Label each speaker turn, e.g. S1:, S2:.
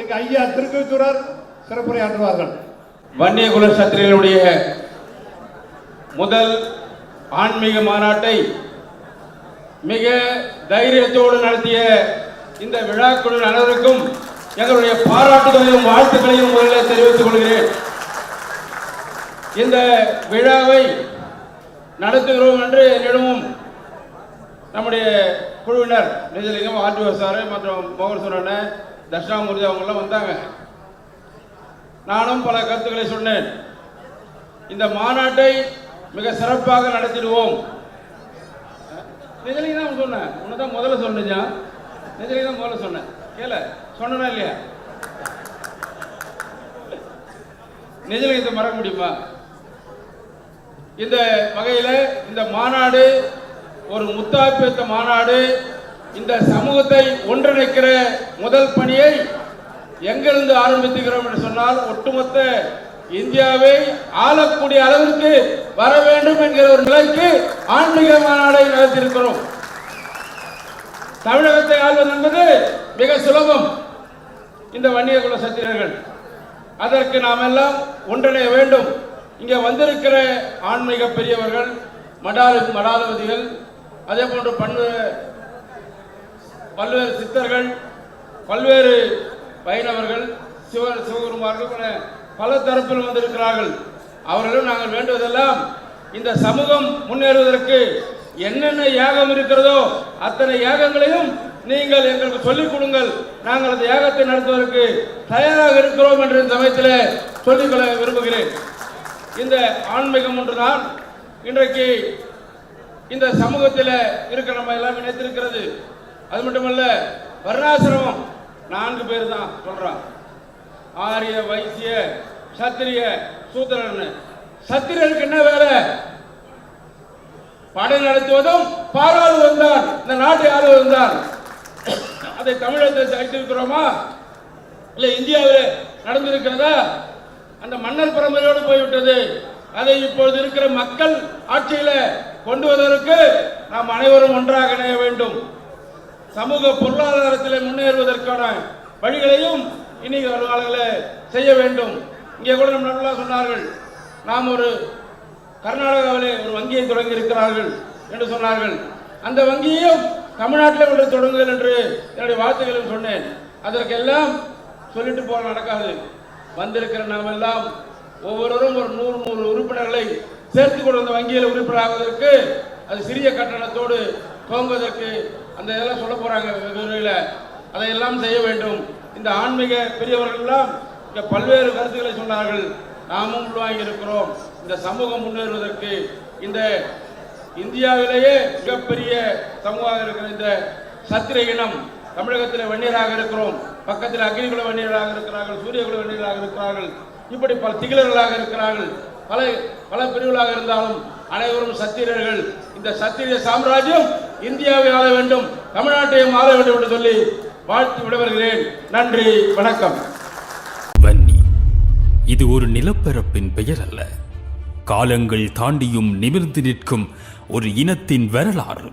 S1: எங்க ஐயா திருக்குத்துறர் சிறப்புரையாற்றுவார்கள்
S2: வன்னியகுல சத்திரியனுடைய முதல் ஆன்மீக மாநாட்டை மிக தைரியத்தோடு நடத்திய இந்த விழாக்குழு அனைவருக்கும் எங்களுடைய பாராட்டுகளையும் வாழ்த்துக்களையும் முதலில் தெரிவித்துக் கொள்கிறேன். இந்த விழாவை நடத்துகிறோம் என்று என்னிடமும் நம்முடைய குழுவினர் நிஜலிங்கம் ஆர்டிஓ சார் மற்றும் மோகன் சுரண்ண தட்சிணாமூர்த்தி அவங்கெல்லாம் வந்தாங்க. நானும் பல கருத்துக்களை சொன்னேன். இந்த மாநாட்டை மிக சிறப்பாக நடத்திடுவோம். நிஜலிங்க தான் சொன்னேன். உன்னை தான் முதல்ல சொன்னேன் நிஜலிங்க தான் முதல்ல சொன்னேன். கேள. சொன்னா இல்லையா? நிஜலிங்கத்தை மறக்க முடியுமா? இந்த வகையில் இந்த மாநாடு ஒரு முத்தாய்ப்பேத்த மாநாடு இந்த சமூகத்தை ஒன்றிணைக்கிற முதல் பணியை எங்கிருந்து ஆரம்பித்துகிறோம் என்று சொன்னால் ஒட்டுமொத்த இந்தியாவை ஆளக்கூடிய அளவிற்கு வர வேண்டும் என்கிற ஒரு நிலைக்கு ஆன்மீக மாநாடை நடத்தியிருக்கிறோம். தமிழகத்தை ஆள்வது என்பது மிக சுலபம். இந்த வன்னிய குல சத்திரர்கள். அதற்கு நாம் எல்லாம் ஒன்றிணைய வேண்டும். இங்கே வந்திருக்கிற ஆன்மீக பெரியவர்கள் மடாலு மடாதிபதிகள் அதே போன்று பண்பு பல்வேறு சித்தர்கள் பல்வேறு வைணவர்கள் சிவ சிவகுருமார்கள் என பல தரப்பில் வந்திருக்கிறார்கள். அவர்களும் நாங்கள் வேண்டுவதெல்லாம் இந்த சமூகம் முன்னேறுவதற்கு என்னென்ன யாகம் இருக்கிறதோ அத்தனை யாகங்களையும் நீங்கள் எங்களுக்கு சொல்லிக் கொடுங்கள். நாங்கள் அந்த யாகத்தை நடத்துவதற்கு தயாராக இருக்கிறோம் என்று இந்த சமயத்தில் சொல்லிக்கொள்ள விரும்புகிறேன். இந்த ஆன்மீகம் ஒன்றுதான். இன்றைக்கு இந்த சமூகத்தில் இருக்க நம்ம எல்லாம் இணைத்திருக்கிறது அது மட்டுமல்ல வர்ணாசிரமம் நான்கு பேர் தான் சொல்றான் ஆரிய வைசிய சத்திரிய சூத்திரன் சத்திரனுக்கு என்ன வேலை? படை நடத்துவதும் பாராளுவதும் தான் இந்த நாட்டை ஆளுவதும் தான் அதை தமிழகத்தில் வைத்திருக்கிறோமா இல்ல இந்தியாவில் நடந்திருக்கிறதா? அந்த மன்னர் பரம்பரையோடு போய்விட்டது. அதை இப்பொழுது இருக்கிற மக்கள் ஆட்சியில கொண்டு வருவதற்கு நாம் அனைவரும் ஒன்றாக இணைய வேண்டும். சமூக பொருளாதாரத்தில் முன்னேறுவதற்கான வழிகளையும் இனி வரும் செய்ய வேண்டும். இங்கே கூட நம்ம நல்லா சொன்னார்கள் நாம் ஒரு கர்நாடகாவிலே ஒரு வங்கியை தொடங்கி இருக்கிறார்கள் என்று சொன்னார்கள். அந்த வங்கியையும் தமிழ்நாட்டில் ஒன்று தொடங்குதல் என்று என்னுடைய வார்த்தைகளும் சொன்னேன். அதற்கெல்லாம் சொல்லிட்டு போக நடக்காது. வந்திருக்கிற நாம் எல்லாம் ஒவ்வொருவரும் ஒரு நூறு நூறு உறுப்பினர்களை சேர்த்து கொண்டு வந்த வங்கியில் உறுப்பினராவதற்கு அது சிறிய கட்டணத்தோடு துவங்குவதற்கு அந்த இதெல்லாம் சொல்ல போகிறாங்க விரைவில் அதையெல்லாம் செய்ய வேண்டும். இந்த ஆன்மீக பெரியவர்கள்லாம் இங்கே பல்வேறு கருத்துக்களை சொன்னார்கள். நாமும் உள்வாங்கி இருக்கிறோம். இந்த சமூகம் முன்னேறுவதற்கு இந்த இந்தியாவிலேயே மிகப்பெரிய சமூகமாக இருக்கிற இந்த சத்திர இனம் தமிழகத்தில் வன்னியராக இருக்கிறோம். பக்கத்தில் அக்னிகுல வன்னியராக இருக்கிறார்கள் சூரியகுல வன்னியராக இருக்கிறார்கள். இப்படி பல திகிலர்களாக இருக்கிறார்கள். பல பல பிரிவுகளாக இருந்தாலும் அனைவரும் சத்திரியர்கள். இந்த சத்திரிய சாம்ராஜ்யம் இந்தியாவை ஆள வேண்டும் தமிழ்நாட்டையும் ஆள வேண்டும் என்று சொல்லி வாழ்த்து விடைபெறுகிறேன். நன்றி வணக்கம்.
S3: வன்னி இது ஒரு நிலப்பரப்பின் பெயர் அல்ல. காலங்கள் தாண்டியும் நிமிர்ந்து நிற்கும் ஒரு இனத்தின் வரலாறு.